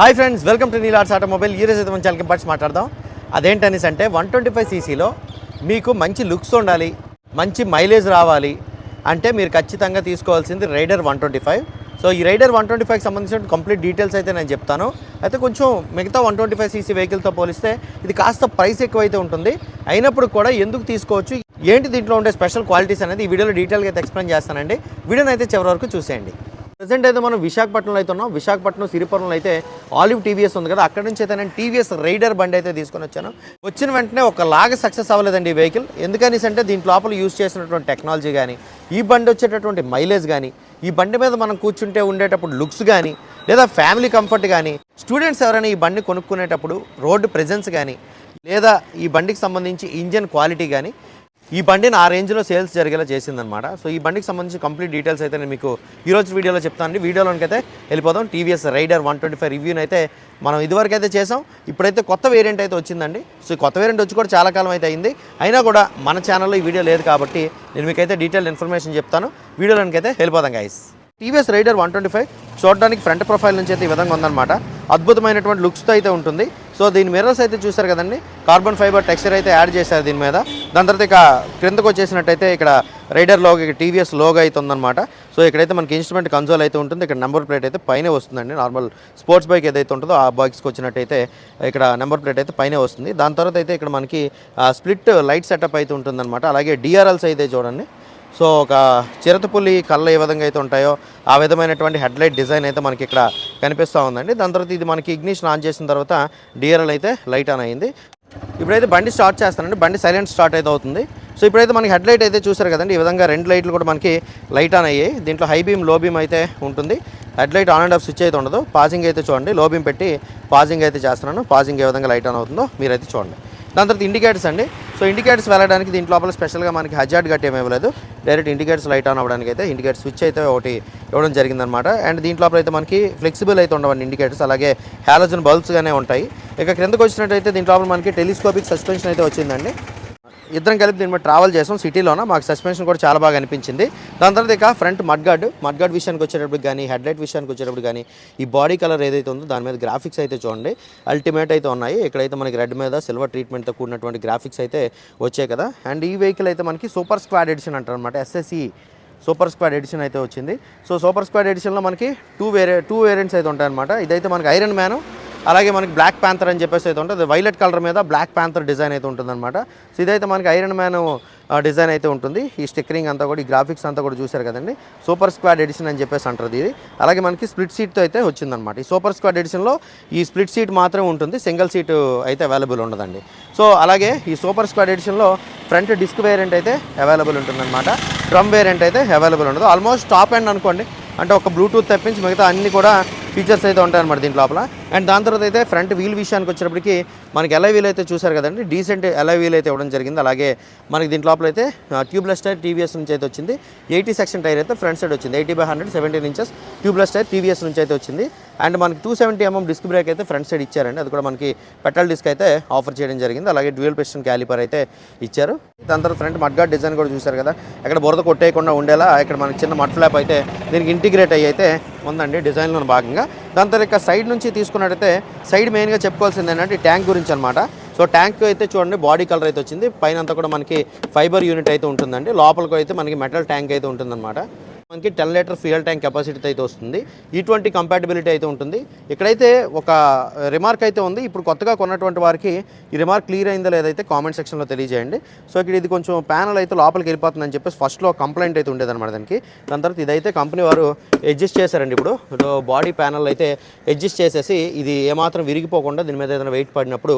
Hi friends welcome to నీలాడ్స్ automobile ఈ రోజు అయితే మన చాలా పార్ట్స్ మాట్లాడదాం. అదేంటనేసి అంటే వన్ ట్వంటీ ఫైవ్ సీసీలో మీకు మంచి లుక్స్ ఉండాలి మంచి మైలేజ్ రావాలి అంటే మీరు ఖచ్చితంగా తీసుకోవాల్సింది Raider one twenty five. So ఈ రైడర్ వన్ ట్వంటీ ఫైవ్కి సంబంధించిన కంప్లీట్ డీటెయిల్స్ అయితే నేను చెప్తాను. అయితే కొంచెం మిగతా వన్ ట్వంటీ ఫైవ్ సీసీ వెహికల్తో పోలిస్తే ఇది కాస్త ప్రైస్ ఎక్కువైతే ఉంటుంది. అయినప్పుడు కూడా ఎందుకు తీసుకోవచ్చు? ఏంటి దీంట్లో ఉండే స్పెషల్ క్వాలిటీస్ అనేది ఈ వీడియోలో డీటెయిల్గా అయితే ఎక్స్ప్లెయిన్ చేస్తానండి. వీడియోని అయితే చివరి వరకు చూసేయండి. ప్రజెంట్ అయితే మనం విశాఖపట్నంలో అయితే ఉన్నాం. విశాఖపట్నం సిరిపురంలో అయితే ఆలివ్ టీవీఎస్ ఉంది కదా. అక్కడ నుంచి అయితే నేను టీవీఎస్ రైడర్ బండి అయితే తీసుకొని వచ్చాను. వచ్చిన వెంటనే ఒక లాగా సక్సెస్ అవ్వలేదండి ఈ వెహికల్ ఎందుకనేసి అంటే దీంట్ లోపల యూజ్ చేసినటువంటి టెక్నాలజీ కానీ ఈ బండి వచ్చేటటువంటి మైలేజ్ కానీ ఈ బండి మీద మనం కూర్చుంటే ఉండేటప్పుడు లుక్స్ కానీ లేదా ఫ్యామిలీ కంఫర్ట్ కానీ స్టూడెంట్స్ ఎవరైనా ఈ బండి కొనుక్కునేటప్పుడు రోడ్డు ప్రెజెన్స్ కానీ లేదా ఈ బండికి సంబంధించి ఇంజన్ క్వాలిటీ కానీ ఈ బండిని ఆ రేంజ్లో సేల్స్ జరిగేలా చేసిందనమాట సో ఈ బండికి సంబంధించి కంప్లీట్ డీటెయిల్స్ అయితే నేను మీకు ఈరోజు వీడియోలో చెప్తానండి వీడియోలోకి అయితే వెళ్ళిపోదాం. TVS Raider one twenty five రివ్యూని అయితే మనం ఇదివరకు అయితే చేసాం. ఇప్పుడైతే కొత్త వేరియంట్ అయితే వచ్చిందండి. సో కొత్త వేరియంట్ వచ్చి కూడా చాలా కాలం అయితే అయింది. అయినా కూడా మన ఛానల్లో ఈ వీడియో లేదు కాబట్టి నేను మీకైతే డీటెయిల్ ఇన్ఫర్మేషన్ చెప్తాను. వీడియోలోకి అయితే వెళ్ళిపోదాం guys TVS Raider one twenty five చూడడానికి ఫ్రంట్ ప్రొఫైల్ నుంచి అయితే ఈ విధంగా ఉందన్నమాట. అద్భుతమైనటువంటి లుక్స్తో అయితే ఉంటుంది. సో దీని మిర్రర్స్ అయితే చూసారు కదండి. కార్బన్ ఫైబర్ టెక్స్చర్ అయితే యాడ్ చేశారు దీని మీద. దాని తర్వాత ఇక క్రిందకు వచ్చేసినట్టయితే ఇక్కడ రైడర్ లోగో టీవీఎస్ లోగో అయితే ఉందన్నమాట. సో ఇక్కడైతే మనకి ఇన్స్ట్రుమెంట్ కన్సోల్ అయితే ఉంటుంది. ఇక్కడ నెంబర్ ప్లేట్ అయితే పైన వస్తుందండి. నార్మల్ స్పోర్ట్స్ బైక్ ఏదైతే ఉంటుందో ఆ బైక్స్కి వచ్చినట్టయితే ఇక్కడ నెంబర్ ప్లేట్ అయితే పైన వస్తుంది. దాని తర్వాత అయితే ఇక్కడ మనకి స్ప్లిట్ లైట్ సెటప్ అయితే ఉంటుందన్నమాట. అలాగే డిఆర్ఎల్స్ అయితే చూడండి. సో ఒక చిరతపుల్లి కళ్ళ ఏ విధంగా అయితే ఉంటాయో ఆ విధమైనటువంటి హెడ్లైట్ డిజైన్ అయితే మనకి ఇక్కడ కనిపిస్తూ ఉందండి. దాని తర్వాత ఇది మనకి ఇగ్నిషన్ ఆన్ చేసిన తర్వాత డిఆర్ఎల్ అయితే లైట్ ఆన్ అయింది. ఇప్పుడైతే బండి స్టార్ట్ చేస్తానండి. బండి సైలెంట్ స్టార్ట్ అయితే అవుతుంది. సో ఇప్పుడైతే మనకి హెడ్ లైట్ అయితే చూసారు కదండి. ఈ విధంగా రెండు లైట్లు కూడా మనకి లైట్ ఆన్ అయ్యాయి. దీంట్లో హై బీమ్లో బీమ్ అయితే ఉంటుంది. Head light on and off switch అయితే ఉండదు. పాజింగ్ అయితే చూడండి. లో బీమ్ పెట్టి పాజింగ్ అయితే చేస్తున్నాను. పాజింగ్ ఏ విధంగా లైట్ ఆన్ అవుతుందో మీరైతే చూడండి. దాని తర్వాత ఇండికేటర్స్ అండి. సో ఇండికేటర్స్ వెళ్ళడానికి దీంట్లో లోపల స్పెషల్గా మనకి హజార్డ్ గట్టి ఏమి ఇవ్వలేదు. డైరెక్ట్ ఇండికేటర్స్ లైట్ ఆన్ అవ్వడానికి అయితే ఇండికేటర్ స్విచ్ అయితే ఒకటి ఇవ్వడం జరిగిందనమాట అండ్ దీంట్లో లోపల అయితే మనకి ఫ్లెక్సిబుల్ అయితే ఉండవండి ఇండికేటర్స్. అలాగే హాలోజన్ బల్బ్స్గానే ఉంటాయి. ఇక క్రిందకు వచ్చినట్టయితే దీంట్లో లోపల మనకి టెలిస్కోపిక్ సస్పెన్షన్ అయితే వచ్చిందండి. ఇద్దరం కలిపి దీని మీద ట్రావెల్ చేసాం. సిటీలోన మాకు సస్పెన్షన్ కూడా చాలా బాగా అనిపించింది. దాని తర్వాత ఇక ఫ్రంట్ మడ్గార్డ్ మడ్గార్డ్ విషయానికి వచ్చేటప్పుడు కానీ హెడ్లైట్ విషయానికి వచ్చేటప్పుడు కానీ ఈ బాడీ కలర్ ఏదైతే ఉందో దాని మీద గ్రాఫిక్స్ అయితే చూడండి. అల్టిమేట్ అయితే ఉన్నాయి. ఇక్కడైతే మనకి రెడ్ మీద సిల్వర్ ట్రీట్మెంట్తో కూడినటువంటి గ్రాఫిక్స్ అయితే వచ్చాయి కదా. అండ్ ఈ వెహికల్ అయితే మనకి సూపర్ స్క్వాడ్ ఎడిషన్ అంటారు అనమాట ఎస్ఎస్సి సూపర్ స్క్వాడ్ ఎడిషన్ అయితే వచ్చింది. సో సూపర్ స్క్వాడ్ ఎడిషన్లో మనకి టూ వేరే టూ వేరియంట్స్ అయితే ఉంటాయన్నమాట. ఇదైతే మనకి ఐరన్ మ్యాన్ అలాగే మనకి బ్లాక్ ప్యాంథర్ అని చెప్పేసి అయితే ఉంటుంది. వైలెట్ కలర్ మీద బ్లాక్ ప్యాంథర్ డిజైన్ అయితే ఉంటుందన్నమాట. సో ఇదైతే మనకి ఐరన్ మ్యాన్ డిజైన్ అయితే ఉంటుంది. ఈ స్టిక్కరింగ్ అంతా కూడా ఈ గ్రాఫిక్స్ అంతా కూడా చూశారు కదండి. సూపర్ స్క్వాడ్ ఎడిషన్ అని చెప్పేసి అంటారు ఇది. అలాగే మనకి స్ప్లిట్ సీట్తో అయితే వచ్చిందనమాట ఈ సూపర్ స్క్వాడ్ ఎడిషన్లో ఈ స్ప్లిట్ సీట్ మాత్రమే ఉంటుంది. సింగిల్ సీట్ అయితే అవైలబుల్ ఉండదండి. సో అలాగే ఈ సూపర్ స్క్వాడ్ ఎడిషన్లో ఫ్రంట్ డిస్క్ వేరియంట్ అయితే అవైలబుల్ ఉంటుందన్నమాట. డ్రమ్ వేరియంట్ అయితే అవైలబుల్ ఉండదు. ఆల్మోస్ట్ టాప్ ఎండ్ అనుకోండి. అంటే ఒక బ్లూటూత్ తప్పించి మిగతా అన్ని కూడా ఫీచర్స్ అయితే ఉంటాయన్నమాట దీని లోపల. అండ్ దాని తర్వాత అయితే ఫ్రంట్ వీల్ విషయానికి వచ్చేటప్పటికి మనకి ఎలా వీల్ అయితే చూసారు కదండి డీసెంట్ ఎలా వీల్ అయితే ఇవ్వడం జరిగింది. అలాగే మనకి దీంట్లో లోపల అయితే ట్యూబ్లెస్ టైర్ టీవీఎస్ నుంచి అయితే వచ్చింది. ఎయిటీ సెక్షన్ టైర్ అయితే ఫ్రంట్ సైడ్ వచ్చింది. Eighty by hundred seventeen inches tubeless tyre TVS నుంచి అయితే వచ్చింది. అండ్ మనకి two seventy mm disc brake అయితే ఫ్రంట్ సైడ్ ఇచ్చారండి. అది కూడా మనకి పెట్రోల్ డిస్క్ అయితే ఆఫర్ చేయడం జరిగింది. అలాగే డ్యూయల్ పిస్టన్ క్యాలిపర్ అయితే ఇచ్చారు. దాని తర్వాత ఫ్రంట్ మడ్గార్డ్ డిజైన్ కూడా చూసారు కదా. అక్కడ బురద కొట్టేయకుండా ఉండేలా ఇక్కడ మనకి చిన్న మడ్ ఫ్లాప్ అయితే దీనికి ఇంటిగ్రేట్ అయ్యి అయితే ఉందండి డిజైన్లో భాగంగా. దాని తర్వాత సైడ్ నుంచి తీసుకున్నట్టయితే సైడ్ మెయిన్గా చెప్పుకోవాల్సింది ఏంటంటే ట్యాంక్ గురించి అనమాట సో ట్యాంక్ అయితే చూడండి బాడీ కలర్ అయితే వచ్చింది. పైన అంతా కూడా మనకి ఫైబర్ యూనిట్ అయితే ఉంటుందండి. లోపలికి అయితే మనకి మెటల్ ట్యాంక్ అయితే ఉంటుందన్నమాట. మనకి ten litre fuel tank capacity అయితే వస్తుంది. E ఇటువంటి కంపాటబిలిటీ అయితే ఉంటుంది. ఇక్కడైతే ఒక రిమార్క్ అయితే ఉంది. ఇప్పుడు కొత్తగా కొన్నటువంటి వారికి ఈ రిమార్క్ క్లియర్ అయిందో లేదైతే కామెంట్ సెక్షన్లో తెలియజేయండి. సో ఇక్కడ ఇది కొంచెం ప్యానల్ అయితే లోపలికి వెళ్ళిపోతుందని చెప్పేసి ఫస్ట్లో కంప్లైంట్ అయితే ఉండేదన్నమాట దానికి. దాని తర్వాత ఇదైతే కంపెనీ వారు అడ్జస్ట్ చేశారండి ఇప్పుడు. బాడీ ప్యానల్ అయితే అడ్జస్ట్ చేసేసి ఇది ఏమాత్రం విరిగిపోకుండా దీని మీద ఏదైనా వెయిట్ పడినప్పుడు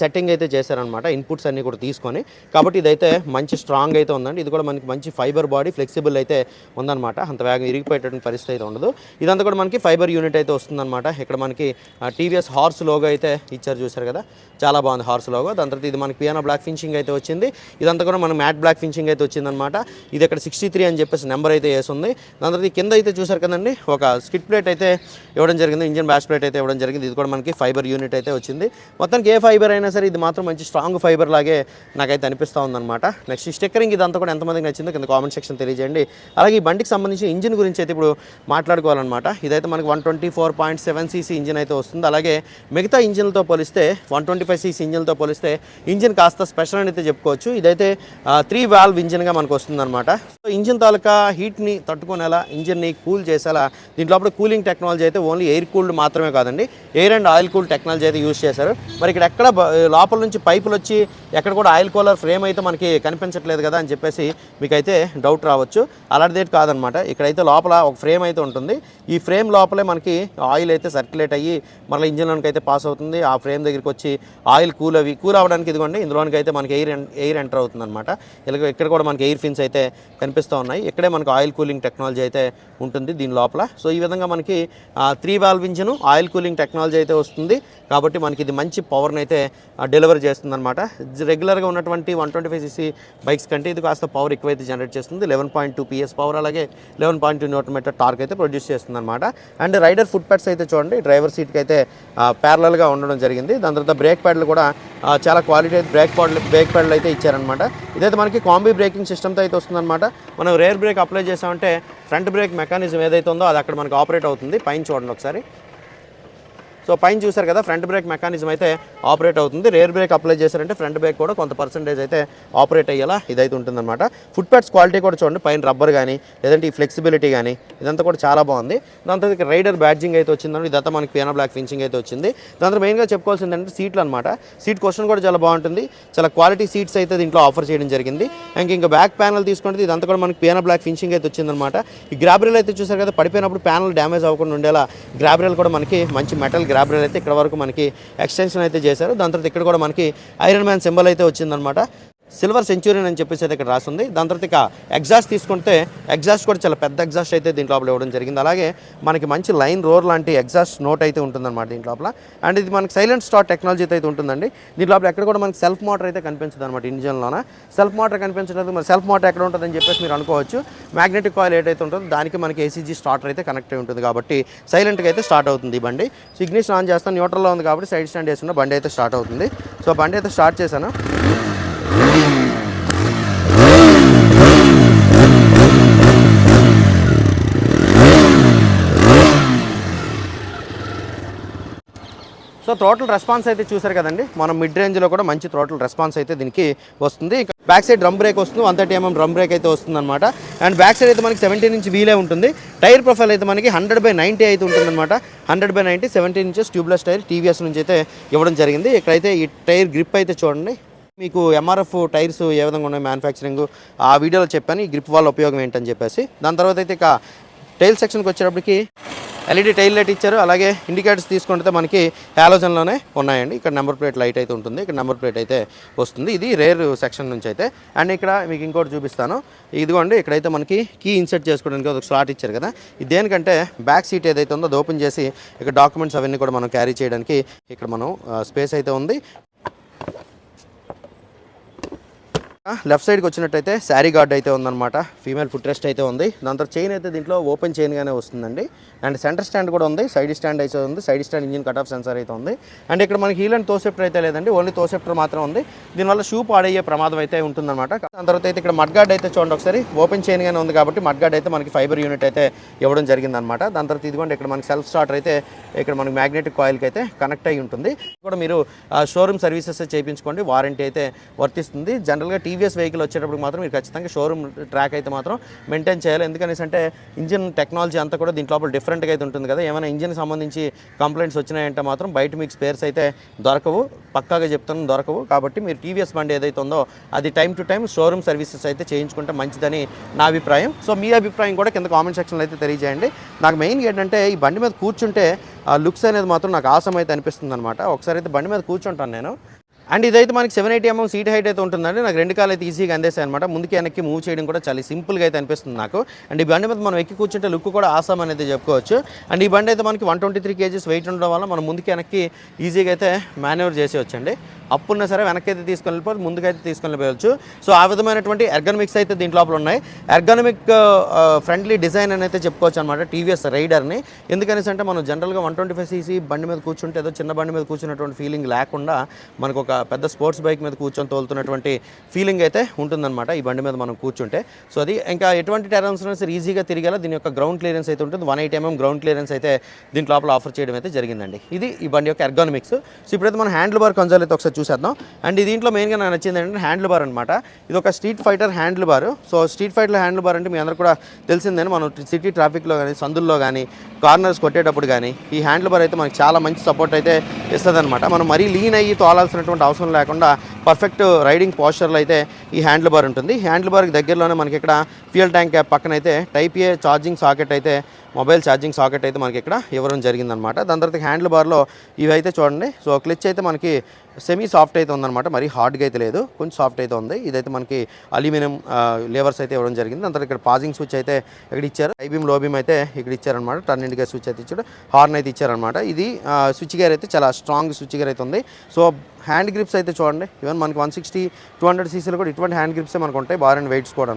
సెట్టింగ్ అయితే చేశారనమాట ఇన్పుట్స్ అన్ని కూడా తీసుకొని. కాబట్టి ఇదైతే మంచి స్ట్రాంగ్ అయితే ఉందండి. ఇది కూడా మనకి మంచి ఫైబర్ బాడీ ఫ్లెక్సిబుల్ అయితే ఉందన్నమాట. అంత వేగం ఇరిగిపోయేటటువంటి పరిస్థితి అయితే ఉండదు. ఇదంతా కూడా మనకి ఫైబర్ యూనిట్ అయితే వస్తుందన్నమాట. ఇక్కడ మనకి టీవీఎస్ హార్స్ లోగో అయితే ఇచ్చారు చూసారు కదా? చాలా బాగుంది హార్స్ లోగో దాని తర్వాత ఇది మనకి పియానో బ్లాక్ ఫినిషింగ్ అయితే వచ్చింది. ఇదంతా కూడా మనం మ్యాట్ బ్లాక్ ఫినిషింగ్ అయితే వచ్చిందనమాట ఇది ఇక్కడ సిక్స్టీ త్రీ అని చెప్పేసి నెంబర్ అయితే వేస్తుంది దాని తర్వాత కింద అయితే చూసారు కదండి ఒక స్కిట్ ప్లేట్ అయితే ఇవ్వడం జరిగింది ఇంజిన్ బ్యాష్ ప్లేట్ అయితే ఇవ్వడం జరిగింది. ఇది కూడా మనకి ఫైబర్ యూనిట్ అయితే వచ్చింది. మొత్తానికి ఏ ఫైబర్ అయినా సరే ఇది మాత్రం మంచి స్ట్రాంగ్ ఫైబర్ లాగే నాకైతే అనిపిస్తూ ఉందన్నమాట. నెక్స్ట్ స్టిక్కరింగ్ ఇదంతా కూడా ఎంతమందికి నచ్చిందో కింద కామెంట్ సెక్షన్ తెలియజేయండి. అలాగే ఈ బండికి సంబంధించిన ఇంజిన్ గురించి అయితే ఇప్పుడు మాట్లాడుకోవాలన్నమాట. ఇదైతే మనకి one twenty four point seven cc engine అయితే వస్తుంది. అలాగే మిగతా ఇంజిన్లతో పోలిస్తే వన్ ట్వంటీ ఫైవ్ సీసీ ఇంజిన్తో పోలిస్తే ఇంజిన్ కాస్త స్పెషల్ అని అయితే చెప్పుకోవచ్చు. ఇదైతే త్రీ వాల్వ్ ఇంజిన్గా మనకు వస్తుందన్నమాట. సో ఇంజిన్ తాలూకా హీట్ని తట్టుకునేలా ఇంజిన్ని కూల్ చేసేలా దీంట్లో కూలింగ్ టెక్నాలజీ అయితే ఓన్లీ ఎయిర్ కూల్డ్ మాత్రమే కాదండి. Air and oil cool technology అయితే యూజ్ చేశారు. మరి ఇక్కడ ఎక్కడ లోపల నుంచి పైపులు వచ్చి ఎక్కడ కూడా ఆయిల్ కూలర్ ఫ్రేమ్ అయితే మనకి కనిపించట్లేదు కదా అని చెప్పేసి మీకైతే డౌట్ రావచ్చు. అలాంటిది కాదనమాట ఇక్కడైతే లోపల ఒక ఫ్రేమ్ అయితే ఉంటుంది. ఈ ఫ్రేమ్ లోపలే మనకి ఆయిల్ అయితే సర్క్యులేట్ అయ్యి మళ్ళీ ఇంజిన్లోకి అయితే పాస్ అవుతుంది. ఆ ఫ్రేమ్ దగ్గరికి వచ్చి ఆయిల్ కూల్ అవి కూల్ అవ్వడానికి ఇదిగోండి ఇందులోనికి అయితే మనకి ఎయిర్ ఎయిర్ ఎంటర్ అవుతుంది అనమాట ఇలా ఇక్కడ కూడా మనకి ఎయిర్ ఫిన్స్ అయితే కనిపిస్తూ ఉన్నాయి. ఇక్కడే మనకి ఆయిల్ కూలింగ్ టెక్నాలజీ అయితే ఉంటుంది దీని లోపల. సో ఈ విధంగా మనకి three valve engine oil cooling technology అయితే వస్తుంది. కాబట్టి మనకి ఇది మంచి పవర్ని అయితే డెలివరీ చేస్తుంది అనమాట రెగ్యులర్గా ఉన్నటువంటి one twenty five cc bikes కంటే ఇది కాస్త పవర్ ఎక్కువ అయితే జనరేట్ చేస్తుంది eleven point two PS power అలాగే eleven point two newton metre torque అయితే ప్రొడ్యూస్ చేస్తుంది అనమాట అండ్ రైడర్ ఫుట్ ప్యాడ్స్ అయితే చూడండి డ్రైవర్ సీట్కి అయితే ప్యారలల్గా ఉండడం జరిగింది. దాని తర్వాత బ్రేక్ ప్యాడ్లు కూడా చాలా క్వాలిటీ అయితే బ్రేక్ ప్యాడ్లు బ్రేక్ ప్యాడ్లు అయితే ఇచ్చారనమాట ఇదైతే మనకి కాంబీ బ్రేకింగ్ సిస్టమ్తో అయితే వస్తుందన్నమాట. మనం రేర్ బ్రేక్ అప్లై చేసామంటే ఫ్రంట్ బ్రేక్ మెకానిజం ఏదైతే ఉందో అది అక్కడ మనకి ఆపరేట్ అవుతుంది. పైన చూడండి ఒకసారి. సో పైన చూసారు కదా ఫ్రంట్ బ్రేక్ మెకానిజం అయితే ఆపరేట్ అవుతుంది. రేర్ బ్రేక్ అప్లై చేశారంటే ఫ్రంట్ బ్రేక్ కూడా కొంత పర్సంటేజ్ అయితే ఆపరేట్ అయ్యేలా ఇదైతే ఉంటుందన్నమాట. ఫుట్ ప్యాడ్స్ క్వాలిటీ కూడా చూడండి పైన రబ్బర్ కానీ లేదంటే ఈ ఫ్లెక్సిబిలిటీ కానీ ఇదంతా కూడా చాలా బాగుంది. దాని తర్వాత రైడర్ బ్యాడ్జింగ్ అయితే వచ్చిందండి ఇదంతా మనకి పియానో బ్లాక్ ఫినిషింగ్ అయితే వచ్చింది. దాని తర్వాత మెయిన్గా చెప్పుకోవాల్సింది అంటే సీట్లు అనమాట సీట్ క్వశ్చన్ కూడా చాలా బాగుంటుంది. చాలా క్వాలిటీ సీట్స్ అయితే దీంట్లో ఆఫర్ చేయడం జరిగింది. ఇంక ఇంకా బ్యాక్ ప్యానల్ తీసుకుంటే ఇదంతా కూడా మనకి పియానో బ్లాక్ ఫినిషింగ్ అయితే వచ్చిందనమాట ఈ గ్రాబ్రియల్ అయితే చూసారు కదా పడిపోయినప్పుడు ప్యానల్ డ్యామేజ్ అవ్వకుండా ఉండేలా గ్రాబ్రెల్ కూడా మనకి మంచి మెటల్ గ్రాబ్రెల్ అయితే ఇక్కడ వరకు మనకి ఎక్స్టెన్షన్ అయితే చేశారు. దాని తర్వాత ఇక్కడ కూడా మనకి ఐరన్ మ్యాన్ సింబల్ అయితే వచ్చిందనమాట సిల్వర్ సెంచురియన్ అని చెప్పేసి అయితే ఇక్కడ రాసింది. దాని తర్వాత ఇక ఎగ్జాస్ట్ తీసుకుంటే ఎగ్జాస్ట్ కూడా చాలా పెద్ద ఎగ్జాస్ట్ అయితే దీంట్లో లోపల ఇవ్వడం జరిగింది. అలాగే మనకి మంచి లైన్ రోర్ లాంటి ఎగ్జాస్ట్ నోట్ అయితే ఉంటుందన్నమాట దీంట్లో లోపల. అండ్ ఇది మనకి సైలెంట్ స్టార్ట్ టెక్నాలజీ అయితే ఉంటుందండి. దీంట్లో లోపల ఎక్కడ కూడా మనకి సెల్ఫ్ మోటార్ అయితే కనిపించదు అనమాట ఇంజిన్లోన సెల్ఫ్ మోటార్ కనిపించడానికి మరి సెల్ఫ్ మోటార్ ఎక్కడ ఉంటుందని చెప్పేసి మీరు అనుకోవచ్చు. మ్యాగ్నెటిక్ కాయిల్ ఏదైతే ఉంటుందో దానికి మనకి ఏసీజీ స్టార్టర్ అయితే కనెక్ట్ అయి ఉంటుంది కాబట్టి సైలెంట్గా అయితే స్టార్ట్ అవుతుంది ఈ బండి. సిగ్నేషన్ ఆన్ చేస్తాను. న్యూట్రల్లో ఉంది కాబట్టి సైడ్ స్టాండ్ వేసుకున్న బండి అయితే స్టార్ట్ అవుతుంది. సో బండి అయితే స్టార్ట్ చేశాను. సో థ్రోటల్ రెస్పాన్స్ అయితే చూసారు కదండి. మనం మిడ్ రేంజ్లో కూడా మంచి థ్రోటల్ రెస్పాన్స్ అయితే దీనికి వస్తుంది. బ్యాక్ సైడ్ డ్రమ్ బ్రేక్ వస్తుంది. One thirty mm drum brake అయితే వస్తుంది అనమాట అండ్ బ్యాక్ సైడ్ అయితే మనకి సెవెంటీన్ ఇంచ్ వీలే ఉంటుంది. టైర్ ప్రొఫైల్ అయితే మనకి హండ్రెడ్ బై నైంటీ అయితే ఉంటుందన్నమాట. Hundred by ninety seventeen inches tubeless tyre TVS నుంచి అయితే ఇవ్వడం జరిగింది. ఇక్కడైతే ఈ టైర్ గ్రిప్ అయితే చూడండి. మీకు ఎంఆర్ఎఫ్ టైర్స్ ఏ విధంగా ఉన్నాయి మ్యానుఫ్యాక్చరింగ్ ఆ వీడియోలో చెప్పాను. ఈ గ్రిప్ వాళ్ళ ఉపయోగం ఏంటని చెప్పేసి. దాని తర్వాత అయితే ఇక టైల్ సెక్షన్కి వచ్చేటప్పటికి ఎల్ఈడి టైల్ లైట్ ఇచ్చారు. అలాగే ఇండికేటర్స్ తీసుకుంటే మనకి హాలోజన్లోనే ఉన్నాయండి. ఇక్కడ నెంబర్ ప్లేట్ లైట్ అయితే ఉంటుంది. ఇక్కడ నెంబర్ ప్లేట్ అయితే వస్తుంది. ఇది రేర్ సెక్షన్ నుంచి అయితే. అండ్ ఇక్కడ మీకు ఇంకోటి చూపిస్తాను. ఇదిగోండి ఇక్కడైతే మనకి కీ ఇన్సర్ట్ చేసుకోవడానికి ఒక స్లాట్ ఇచ్చారు కదా. ఇది దేనికంటే బ్యాక్ సీట్ ఏదైతే ఉందో అది ఓపెన్ చేసి ఇక్కడ డాక్యుమెంట్స్ అవన్నీ కూడా మనం క్యారీ చేయడానికి ఇక్కడ మనం స్పేస్ అయితే ఉంది. లెఫ్ట్ సైడ్కి వచ్చినట్టయితే శారీ గార్డ్ అయితే ఉందన్నమాట. ఫీమేల్ ఫుట్ రెస్ట్ అయితే ఉంది. దాని తర్వాత చైన్ అయితే దీంట్లో ఓపెన్ చైన్గానే వస్తుందండి. అండ్ సెంటర్ స్టాండ్ కూడా ఉంది. సైడ్ స్టాండ్ అయితే ఉంది. Side stand engine cut off sensor అయితే ఉంది. అండ్ ఇక్కడ మనకి హీల్ అండ్ తోసెప్టర్ అయితే లేదండి. ఓన్లీ తోసెప్టర్ మాత్రం ఉంది. దీనివల్ల షూ పాడయ్యే ప్రమాదం అయితే ఉంటుందన్నమాట. దాని తర్వాత అయితే ఇక్కడ మడ్ గార్డ్ అయితే చూడండి ఒకసారి. ఓపెన్ చైన్గానే ఉంది కాబట్టి మడ్ గార్డ్ అయితే మనకి ఫైబర్ యూనిట్ అయితే ఇవ్వడం జరిగిందనమాట దాని తర్వాత ఇదిగోండి ఇక్కడ మనకి సెల్ఫ్ స్టార్టర్ అయితే ఇక్కడ మనకి మ్యాగ్నెటిక్ కాయిల్కి అయితే కనెక్ట్ అయి ఉంటుంది. కూడా మీరు షోరూమ్ సర్వీసెస్ చేయించుకోండి. వారంటీ అయితే వర్తిస్తుంది. జనరల్గా టీవీఎస్ వెహికల్ వచ్చేటప్పుడు మాత్రం మీరు ఖచ్చితంగా షోరూమ్ ట్రాక్ అయితే మాత్రం మెయింటైన్ చేయాలి. ఎందుకనేసి అంటే ఇంజిన్ టెక్నాలజీ అంతా కూడా దీంట్లో లోపల డిఫరెంట్గా అయితే ఉంటుంది కదా. ఏమైనా ఇంజిన్ సంబంధించి కంప్లైంట్స్ వచ్చినాయంటే మాత్రం బయట మీకు స్పేర్స్ అయితే దొరకవు. పక్కాగా చెప్తాను దొరకవు. కాబట్టి మీరు టీవీఎస్ బండి ఏదైతే ఉందో అది time to time showroom services అయితే చేయించుకుంటే మంచిదని నా అభిప్రాయం. సో మీ అభిప్రాయం కూడా కింద కామెంట్ సెక్షన్లో అయితే తెలియజేయండి. నాకు మెయిన్ ఏంటంటే ఈ బండి మీద కూర్చుంటే ఆ లుక్స్ అనేది మాత్రం నాకు ఆసం అయితే అనిపిస్తుంది అనమాట ఒకసారి అయితే బండి మీద కూర్చుంటాను నేను. అండ్ ఇదైతే మనకి seven eighty mm seat height అయితే ఉంటుందండి. నాకు రెండు కాలు అయితే ఈజీగా అందేసాయి అనమాట ముందుకి వెనక్కి మూవ్ చేయడం కూడా చాలా సింపుల్గా అయితే అనిపిస్తుంది నాకు. అండ్ ఈ బండి మీద మనం ఎక్కి కూర్చుంటే లుక్ కూడా ఆసాం అనేది చెప్పుకోవచ్చు. అండ్ ఈ బండి అయితే మనకి one twenty three kgs weight ఉండడం వల్ల మనం ముందుకి వెనక్కి ఈజీగా అయితే మేనేవర్ చేసేవచ్చండి అప్పున్నా సరే వెనక్కి అయితే తీసుకొని వెళ్ళిపోవచ్చు ముందుకైతే తీసుకొని వెళ్ళిపోవచ్చు. సో ఆ విధమైనటువంటి ఎర్గనమిక్స్ అయితే దీంట్ లోపల ఉన్నాయి. ఎర్గనమిక్ ఫ్రెండ్లీ డిజైన్ అని అయితే చెప్పుకోవచ్చు అనమాట టీవీఎస్ రైడర్ని. ఎందుకనేసి అంటే మనం జనరల్గా వన్ ట్వంటీ ఫైవ్ సీసీ బండి మీద కూర్చుంటే ఏదో చిన్న బండి మీద కూర్చున్నటువంటి ఫీలింగ్ లేకుండా మనకు ఒక పెద్ద స్పోర్ట్స్ బైక్ మీద కూర్చొని తోలుతున్నటువంటి ఫీలింగ్ అయితే ఉంటుందన్నమాట ఈ బండి మీద మనం కూర్చుంటే. సో అది ఇంకా ఎటువంటి టెరన్స్ సరే ఈజీగా తిరిగేలా దీని యొక్క గ్రౌండ్ క్లియరెన్స్ అయితే ఉంటుంది. One eight mm ground clearance అయితే దీని లోపల ఆఫర్ చేయడం అయితే జరిగిందండి. ఇది ఈ బండి యొక్క ఎర్గానమిక్స్ సో ఇప్పుడైతే మనం హ్యాండిల్ బార్ కొంచెం అయితే ఒకసారి చూసేద్దాం. అండ్ దీంట్లో మెయిన్గా నాకు నచ్చింది ఏంటంటే హ్యాండిల్ బార్ అనమాట ఇది ఒక street fighter handle bar so street fighter handle bar అంటే మీ అందరూ కూడా తెలిసిందని? మనం సిటీ ట్రాఫిక్లో కానీ సందుల్లో కానీ కార్నర్స్ కొట్టేటప్పుడు కానీ ఈ హ్యాండిల్ బార్ అయితే మనకి చాలా మంచి సపోర్ట్ అయితే ఇస్తుంది మనం మరీ లీన్ అయ్యి తోలాల్సినటువంటి అవసరం లేకుండా పర్ఫెక్ట్ రైడింగ్ పోస్చర్లో అయితే ఈ హ్యాండిల్ బార్ ఉంటుంది. హ్యాండిల్ బార్కి దగ్గరలోనే మనకి ఇక్కడ ఫ్యూయల్ ట్యాంక్ పక్కన అయితే టైప్ ఏ ఛార్జింగ్ సాకెట్ అయితే మొబైల్ ఛార్జింగ్ సాకెట్ అయితే మనకి ఇక్కడ ఇవ్వడం జరిగిందనమాట. దాని తర్వాత హ్యాండిల్ బార్లో ఇవి అయితే చూడండి. సో క్లిచ్ అయితే మనకి సెమీ సాఫ్ట్ అయితే ఉందన్నమాట మరి హార్డ్గా అయితే లేదు. కొంచెం సాఫ్ట్ అయితే ఉంది. ఇదైతే మనకి అల్యూమినియం లేవర్స్ అయితే ఇవ్వడం జరిగింది. దాని తర్వాత ఇక్కడ పాజింగ్ స్విచ్ అయితే ఇక్కడ ఇచ్చారు. ఐబీమ్ లోబీమ్ అయితే ఇక్కడ ఇచ్చారనమాట. టర్న్ ఇండికేట్ స్విచ్ అయితే ఇచ్చాడు. హార్న్ అయితే ఇచ్చారనమాట. ఇది స్విచ్ గేర్ అయితే చాలా స్ట్రాంగ్ స్విచ్ గేర్ అయితే ఉంది. సో హ్యాండ్ గ్రిప్స్ అయితే చూడండి. ఈవెన్ మనకి వన్ సిక్స్టీ టూ హండ్రెడ్ సీసీలో కూడా ఇటువంటి హ్యాండ్ గ్రిప్సే మనకు ఉంటాయి బార్ అండ్ వెయిట్స్ కూడా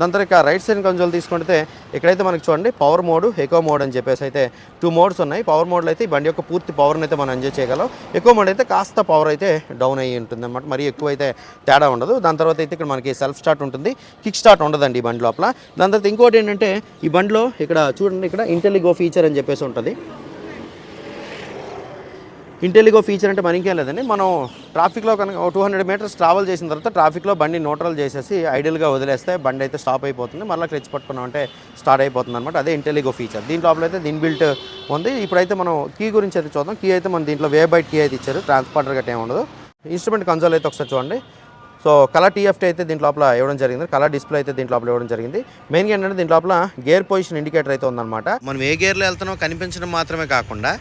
దాని తర్వాత రైట్ సైడ్ కొంచెం తీసుకుంటే ఇక్కడైతే మనకి చూడండి పవర్ మోడ్ ఎకో మోడ్ అని చెప్పేసి అయితే టూ మోడ్స్ ఉన్నాయి. పవర్ మోడ్లో అయితే ఈ బండి యొక్క పూర్తి పవర్ని అయితే మనం ఎంజాయ్ చేయగలం. ఎక్కువ మోడ్ అయితే కాస్త పవర్ అయితే డౌన్ అయ్యి ఉంటుంది అనమాట మరి ఎక్కువ అయితే తేడా ఉండదు. దాని తర్వాత అయితే ఇక్కడ మనకి సెల్ఫ్ స్టార్ట్ ఉంటుంది. కిక్ స్టార్ట్ ఉండదండి ఈ బండి లోపల. దాని తర్వాత ఇంకోటి ఏంటంటే ఈ బండిలో ఇక్కడ చూడండి ఇక్కడ ఇంటెలిగో ఫీచర్ అని చెప్పేసి ఉంటుంది. ఇంటెలిగో ఫీచర్ అంటే మనకి లేదండి. మనం ట్రాఫిక్లో కనుక టూ హండ్రెడ్ మీటర్స్ ట్రావెల్ చేసిన తర్వాత ట్రాఫిక్లో బండి న్యూట్రల్ చేసేసి ఐడియల్గా వదిలేస్తే బండి అయితే స్టాప్ అయిపోతుంది. మళ్ళీ క్లచ్ పట్టుకున్నాం అంటే స్టార్ట్ అయిపోతుంది అనమాట అదే ఇంటెలిగో ఫీచర్ దీంట్లో లోపల అయితే దీని బిల్ట్ ఉంది. ఇప్పుడైతే మనం కీ గురించి అయితే చూద్దాం. కీ అయితే మన దీంట్లో వే బైట్ కీ అయితే ఇచ్చారు. ట్రాన్స్పార్టర్ గట్రా ఏమి ఉండదు. ఇన్స్ట్రుమెంట్ కన్సోల్ అయితే ఒకసారి చూడండి. సో కలర్ టీఎఫ్టీ అయితే దీంట్ లోపల ఇవ్వడం జరిగింది. కలర్ డిస్ప్లే అయితే దీంట్ లోపల ఇవ్వడం జరిగింది. మెయిన్గా ఏంటంటే దీంట్ లోపల గేర్ పొజిషన్ ఇండికేటర్ అయితే ఉందన్నమాట. మనం ఏ గేర్లో వెళ్తామో కనిపించడం మాత్రమే కాకుండా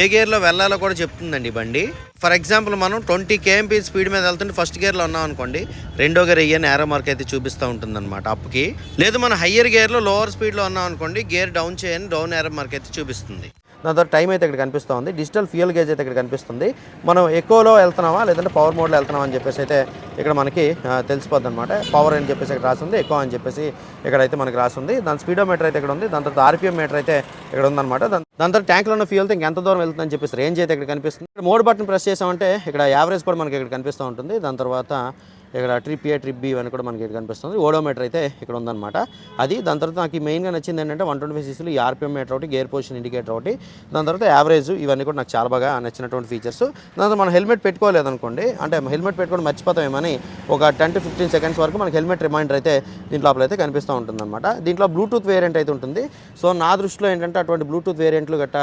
ఏ గేర్లో వెళ్ళాలో కూడా చెప్తుందండి బండి. ఫర్ ఎగ్జాంపుల్ మనం ట్వంటీ కేఎంపీ స్పీడ్ మీద వెళ్తుంటే ఫస్ట్ గేర్లో ఉన్నాం అనుకోండి రెండో గేర్ అయ్యే నేరో మార్క్ అయితే చూపిస్తూ ఉంటుందన్నమాట అప్పుకి. లేదు మనం హయ్యర్ గేర్లో లోవర్ స్పీడ్లో ఉన్నాం అనుకోండి గేర్ డౌన్ చేయని డౌన్ నేరో మార్క్ అయితే చూపిస్తుంది. దాని తర్వాత టైం అయితే ఇక్కడ కనిపిస్తుంది. డిజిటల్ ఫ్యూయల్ గేజ్ అయితే ఇక్కడ కనిపిస్తుంది. మనం ఎక్కువలో వెళ్తున్నామా? లేదంటే పవర్ మోడ్లో వెళ్తున్నామా అని చెప్పేసి అయితే ఇక్కడ మనకి తెలిసిపోద్ది అనమాట పవర్ అని చెప్పేసి ఇక్కడ రాసింది ఎక్కువ అని చెప్పేసి ఇక్కడ అయితే మనకి రాసింది దాని స్పీడోమీటర్ అయితే ఇక్కడ ఉంది. దాని తర్వాత ఆర్పిఎం మీటర్ అయితే ఇక్కడ ఉందన్నమాట. దాని తర్వాత ట్యాంక్లో ఉన్న ఫ్యూల్తో ఎంత దూరం వెళ్తుందని చెప్పేసి రేంజ్ అయితే ఇక్కడ కనిపిస్తుంది. ఇక్కడ మోడ్ బటన్ ప్రెస్ చేసామంటే ఇక్కడ యావరేజ్ కూడా మనకి ఇక్కడ కనిపిస్తూ ఉంటుంది. దాని తర్వాత ఇక్కడ ట్రిప్ ఏ ట్రిప్ బి ఇవన్నీ కూడా మనకి ఇక్కడ కనిపిస్తుంది. ఓడోమీటర్ అయితే ఇక్కడ ఉందన్నమాట. అది దాని తర్వాత నాకు మెయిన్గా నచ్చింది ఏంటంటే వన్ ట్వంటీ ఫైవ్ సీసీలు ఈ ఆర్పిఎం మీటర్ ఒకటి గేర్ పొజిషన్ ఇండికేటర్ ఒకటి. దాని తర్వాత యావరేజ్ ఇవన్నీ కూడా నాకు చాలా బాగా నచ్చినటువంటి ఫీచర్స్ దాని తర్వాత మనం హెల్మెట్ పెట్టుకోలేదనుకోండి అంటే హెల్మెట్ పెట్టుకొని మర్చిపోతామేమని ఒక టెన్ టు ఫిఫ్టీన్ సెకండ్స్ వరకు మనకి హెల్మెట్ రిమైండర్ అయితే దీంట్లో లోపల అయితే కనిపిస్తూ ఉంటుందనమాట దీంట్లో బ్లూటూత్ వేరియంట్ అయితే ఉంటుంది. సో నా దృష్టిలో ఏంటంటే అటువంటి బ్లూటూత్ వేరియంట్లు గట్టా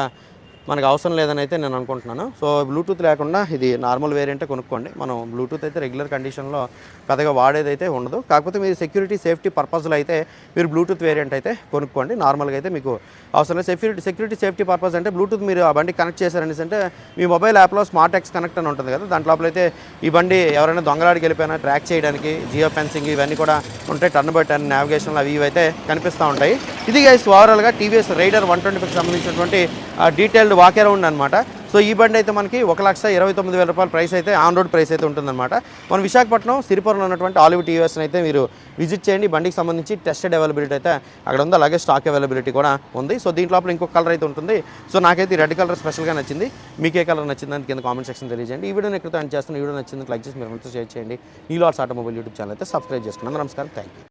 మనకు అవసరం లేదని అయితే నేను అనుకుంటున్నాను. సో బ్లూటూత్ లేకుండా ఇది నార్మల్ వేరియంటే కొనుక్కోండి. మనం బ్లూటూత్ అయితే రెగ్యులర్ కండిషన్లో పెద్దగా వాడేది అయితే ఉండదు. కాకపోతే మీరు సెక్యూరిటీ సేఫ్టీ పర్పస్లో అయితే మీరు బ్లూటూత్ వేరియంట్ అయితే కొనుక్కోండి. నార్మల్గా అయితే మీకు అవసరం లేదు. సెక్యూరిటీ సెక్యూరిటీ సేఫ్టీ పర్పస్ అంటే బ్లూటూత్ మీరు ఆ బండి కనెక్ట్ చేశారనేసి అంటే మీ మొబైల్ యాప్లో స్మార్ట్ ఎక్స్ కనెక్ట్ అని ఉంటుంది కదా దాంట్లో అయితే ఈ బండి ఎవరైనా దొంగలాడికి వెళ్ళిపోయినా ట్రాక్ చేయడానికి జియో ఫెన్సింగ్ ఇవన్నీ కూడా ఉంటాయి టర్న్ బై టర్న్ నావిగేషన్లు అవి ఇవి అయితే కనిపిస్తూ ఉంటాయి. ఇది గైస్ ఓవరాల్గా టీవీఎస్ రైడర్ వన్ ట్వంటీ సంబంధించినటువంటి డీటెయిల్డ్ వాక్ అరౌండ్ అనమాట సో ఈ బండి అయితే మనకి ఒక లక్ష ఇరవై తొమ్మిది వేల రూపాయల ప్రైస్ అయితే ఆన్ రోడ్ ప్రైస్ అయితే ఉంటుందన్నమాట. మన విశాఖపట్నం సిరిపురంలో ఉన్నటువంటి ఆలివ్ టీవీఎస్ని అయితే మీరు విజిట్ చేయండి. బండికి సంబంధించి టెస్టెడ్ అవైలబిలిటీ అయితే అక్కడ ఉంది. అలాగే స్టాక్ అవైలబిలిటీ కూడా ఉంది. సో దీంట్లో లోపల ఇంకొక కలర్ అయితే ఉంటుంది. సో నాకైతే రెడ్ కలర్ స్పెషల్గా నచ్చింది. మీకు ఏ కలర్ నచ్చిందని కింద కామెంట్ సెక్షన్ తెలియజేయండి. ఈ వీడియోని ఎక్కడితో చేస్తాను ఈ వీడియో నచ్చింది లైక్ చేసి మీరు షేర్ చేయండి. ఈ లాట్స్ ఆటోమొబైల్ యూట్యూబ్ ఛానల్ అయితే సబ్స్క్రైబ్ చేసుకున్నాను నమస్కారం. Thank you